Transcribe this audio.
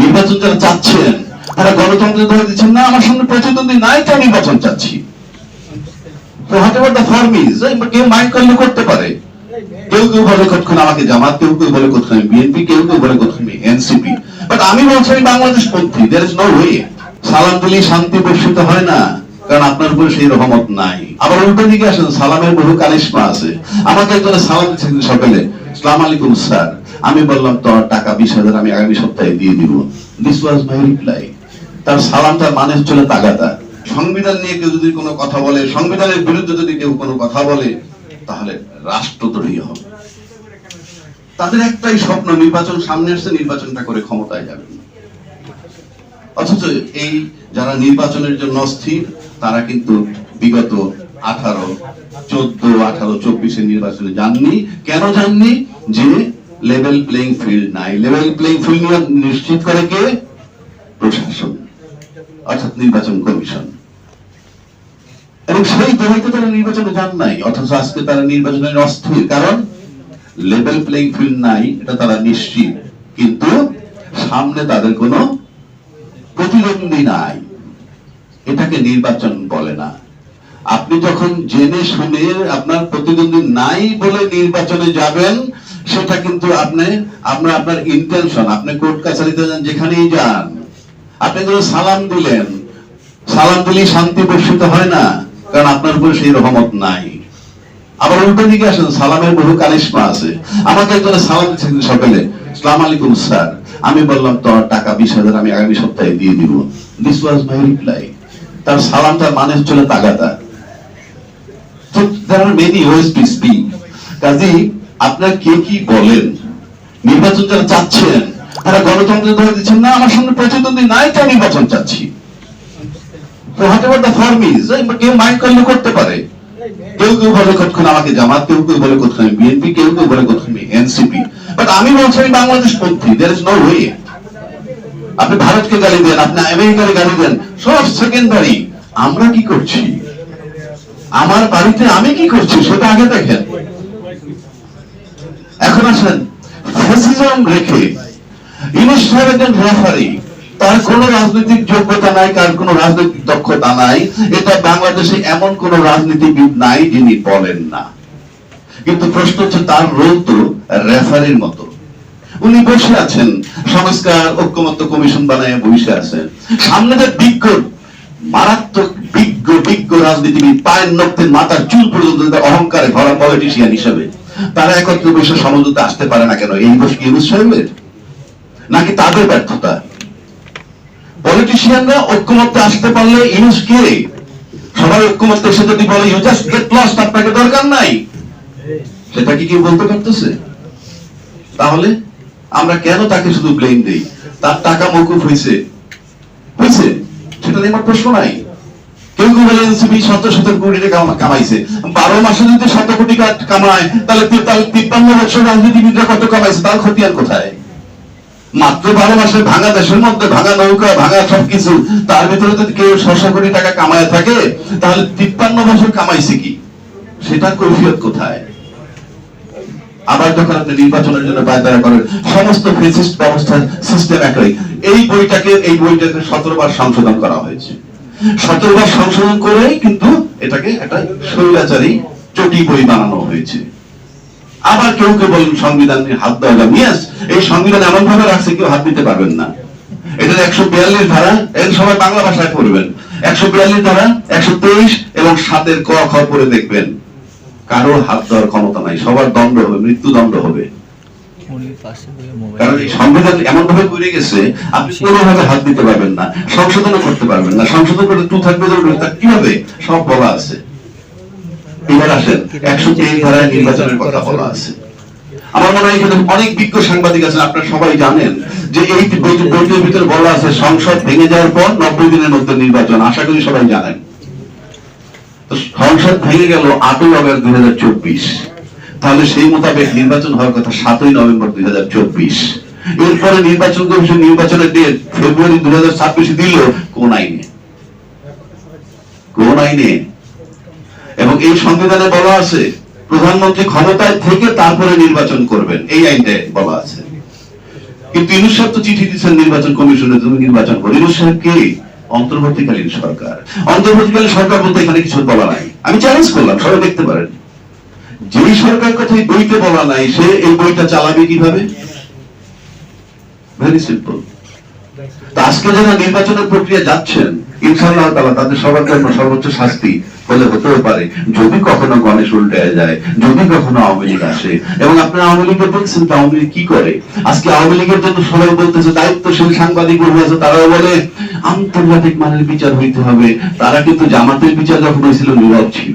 নির্বাচন যারা চাচ্ছেন। তারা গণতন্ত্র ধরে দিচ্ছেন, না, আমার সামনে প্রতিদ্বন্দ্বী নাই তাই নির্বাচন চাচ্ছি। কেউ মাইন্ড করলে করতে পারে। কেউ কেউ বলে কতক্ষণ আমাকে জামাত, কেউ কেউ বলে কতক্ষণ বিএনপি, কেউ কেউ বলে কতক্ষণ এনসিপি। বাট আমি বলছি বাংলাদেশ পন্থী দের ইজ নো ওয়ে সালাম দিলেই শান্তি বর্ষিত হয় না। কারণ আপনার উপরে সেই রহমত নাই। আবার উল্টো দিকে আসেন, সালামের বহু কালিশমা আছে। আমাকে একজনে সালাম দিচ্ছেন সকালে, সালাম আলাইকুম, স্যার। আমি বললাম, তোমার টাকা বিশ হাজার আমি আগামী সপ্তাহে দিয়ে দিব। দিস ওয়াজ মাই রিপ্লাই তার সালামটার মানে হচ্ছিল তাগাদা সংবিধান নিয়ে কেউ যদি কোনো কথা বলে, সংবিধানের বিরুদ্ধে যদি কেউ কোনো কথা বলে, তাহলে রাষ্ট্রদ্রোহী হবে তাদের একটাই স্বপ্ন, নির্বাচন সামনে আসছে, নির্বাচনটা করে ক্ষমতায় যাবেন। অথচ এই যারা নির্বাচনের জন্য অস্থির তারা কিন্তু বিগত আঠারো, চোদ্দ, আঠারো চব্বিশে নির্বাচনে যাননি। কেন যাননি? যে লেভেল প্লেইং ফিল্ড নাই। লেভেল প্লেইং ফিল্ড নিশ্চিত করে কে? প্রশাসন, অর্থাৎ নির্বাচন কমিশন। এবং সেই দলকে তারা নির্বাচনে যান নাই, অথচ আজকে তারা নির্বাচনের অস্থির। কারণ লেভেল প্লেইং ফিল্ড নাই, এটা তারা নিশ্চিত। কিন্তু সামনে তাদের কোনো প্রতিদ্বন্দ্বী নাই। এটাকে নির্বাচন বলে না। আপনি যখন জেনে শুনে আপনার প্রতিদ্বন্দ্বী নাই বলে নির্বাচনে যাবেন, সেটা কিন্তু আপনি আপনার আপনার ইন্টেনশন আপনি কোর্ট কাছারিতে যান, যেখানেই যান, আপনি যদি সালাম দিলেন, সালাম দিলেই শান্তি বর্ষিত হয় না, কারণ আপনার উপরে সেই রহমত নাই। আবার উল্টো দিকে আসেন, সালামের বহু কালিশমা আছে। আমাকে একজনে সালাম দিচ্ছেন সকালে, সালাম আলাইকুম, স্যার। আমি বললাম, তোমার টাকা বিশ হাজার, আমি আগামী সপ্তাহে দিয়ে দিব। দিস ওয়াজ মাই রিপ্লাই তার সালামটার মানে হচ্ছিল তাগাদা। তো there are many ways to speak কাজেই আপনারা কে কি বলেন? নির্বাচন যারা চাচ্ছেন? তারা গণতন্ত্র ধরে দিচ্ছেন, না, আমার সামনে প্রতিদ্বন্দ্বী নাই তাই নির্বাচন চাচ্ছি। তো whatever the form is কেউ মাইন্ড করলে করতে পারে। কেউ কেউ বলে, কতক্ষণ আমাকে জামাত? কেউ কেউ বলে, কতক্ষণ বিএনপি? কেউ কেউ বলে, কতক্ষণ এনসিপি? বাট আমি বলছি বাংলাদেশ পন্থী ইজ নো ওয়ে আপনি ভারতকে গালি দেন, আপনি আমেরিকাকে গালি দেন, সব সেকেন্ডারি আমরা কি করছি? আমার বাড়িতে আমি কি করছি সেটা আগে দেখেন। এখন আসেন ফ্যাসিজম রেখে সাহেব একজন রেফারি তার কোনো রাজনৈতিক যোগ্যতা নাই, তার কোনো রাজনৈতিক দক্ষতা নাই, এটা বাংলাদেশে এমন কোন রাজনীতিবিদ নাই যিনি বলেন না। কিন্তু প্রশ্ন হচ্ছে তার রোল তো রেফারির মতো। উনি বসে আছেন সংস্কার ঐক্যমত্য কমিশন বানায় বসে আছেন সামনে যে বিজ্ঞ, মারাত্মক বিজ্ঞ বিজ্ঞ রাজনীতিবিদ পায়ের নক্তের মাথার চুল পর্যন্ত অহংকারে ভরা পলিটিশিয়ান হিসেবে, তারা একত্রে বসে সমঝোতে আসতে পারে না কেন? এই বসে ইউনুস সাহেবের? নাকি তাদের ব্যর্থতা? পলিটিশিয়ানরা ঐক্যমত্যে আসতে পারলে ইউনুস কে? সবাই ঐক্যমত্যে এসে যদি বলে ইউ জাস্ট গেট লস্ট আপনাকে দরকার নাই। সেটা কি কেউ বলতে পারতেছে? তাহলে আমরা কেন তাকে শুধু ব্লেম দেই? তার টাকা মকুফ হয়েছে। হয়েছে? সেটা নিয়ে আমার প্রশ্ন নাই। কেউ কেউ বলে শত শত কোটি টাকা কামাইছে। বারো মাসে যদি শত কোটি কামায়, তাহলে তিপ্পান্ন বছর রাজনীতিবিদরা কত কামাইছে? তার আর কোথায়? মাত্র বারো মাসে ভাঙা দেশের মধ্যে ভাঙা নৌকা, ভাঙা সবকিছু, তার ভিতরে যদি কেউ ছশো কোটি টাকা কামায় থাকে, তাহলে তিপ্পান্ন বছর কামাইছে কি? সেটা কৈফিয়ত কোথায়? আবার যখন আপনি নির্বাচনের জন্য পায়তারা করেন সমস্ত ফেসিস্ট ব্যবস্থার সিস্টেম একই এই বইটাকে এই বইটাকে সতেরো বার সংশোধন করা হয়েছে। সতেরো বার সংশোধন করেই কিন্তু এটাকে একটা স্বৈরাচারী চটি বই বানানো হয়েছে। আবার কেউ কেউ বলেন, সংবিধান হাত দেওয়া যাবে ইয়েস এই সংবিধান এমন ভাবে রাখছে, কেউ হাত দিতে পারবেন না। এটার একশো বিয়াল্লিশ ধারা, এর সবাই বাংলা ভাষায় পড়বেন। একশো বিয়াল্লিশ ধারা, একশো তেইশ এবং সাতের ক খ পড়ে দেখবেন। কারও হাত দেওয়ার ক্ষমতা নাই সবার দণ্ড হবে মৃত্যুদণ্ড হবে। কারণ এই সংবিধান এমন ভাবে করে গেছে আপনি কোনোভাবে হাত দিতে পারবেন না সংশোধনও করতে পারবেন না সংশোধন করতে টু থাকবে তা কীভাবে? সব বলা আছে। এবার আসেন একশো তেইশ ধারায় নির্বাচনের কথা বলা আছে। আমার মনে হয় এখানে অনেক বিজ্ঞ সাংবাদিক আছেন আপনারা সবাই জানেন যে এই বই- বইটির ভিতরে বলা আছে সংসদ ভেঙে যাওয়ার পর নব্বই দিনের মধ্যে নির্বাচন আশা করি সবাই জানেন। সংসদ ভেঙে গেল আটই অগস্ট দুই হাজার চব্বিশ। তাহলে সেই মোতাবেক নির্বাচন হওয়ার কথা সাতই নভেম্বর দুই হাজার চব্বিশ। এরপরে নির্বাচন কমিশন নির্বাচনের ডেট ফেব্রুয়ারি দুই হাজার ছাব্বিশে দিল কোন আইনে। কোন আইনে। এবং এই সংবিধানে বলা আছে, প্রধানমন্ত্রী ক্ষমতায় থেকে তারপরে নির্বাচন করবেন। এই আইনটা বলা আছে। কিন্তু ইনুস সাহেব তো চিঠি দিচ্ছেন নির্বাচন কমিশনে তুমি নির্বাচন করো ইনুস সাহেব কে? অন্তর্বর্তীকালীন সরকার। অন্তর্বর্তীকালীন সরকার বলতে এখানে কিছু বলা নাই। আমি চ্যালেঞ্জ করলাম, সবাই দেখতে পারেন। যেই সরকার কথা এই বইতে বলা নাই, সে এই বইটা চালাবে কীভাবে? ভেরি সিম্পল আজকে যারা নির্বাচনের প্রক্রিয়া যাচ্ছেন ইনশাআল্লাহ তাআলা তাদের সবার জন্য সর্বোচ্চ শাস্তি হতেও পারে। যদি কখনো গণেশ উল্টে যায়, যদি কখনো আওয়ামী লীগ আসে, এবং আপনারা আওয়ামী লীগের বলছেন তো আওয়ামী কি করে? আজকে আওয়ামী লীগের জন্য সবাই বলতেছে, দায়িত্বশীল সাংবাদিক আছে, তারাও বলে, আন্তর্জাতিক মানের বিচার হইতে হবে। তারা কিন্তু জামাতের বিচার যখন হয়েছিল, নীরব ছিল।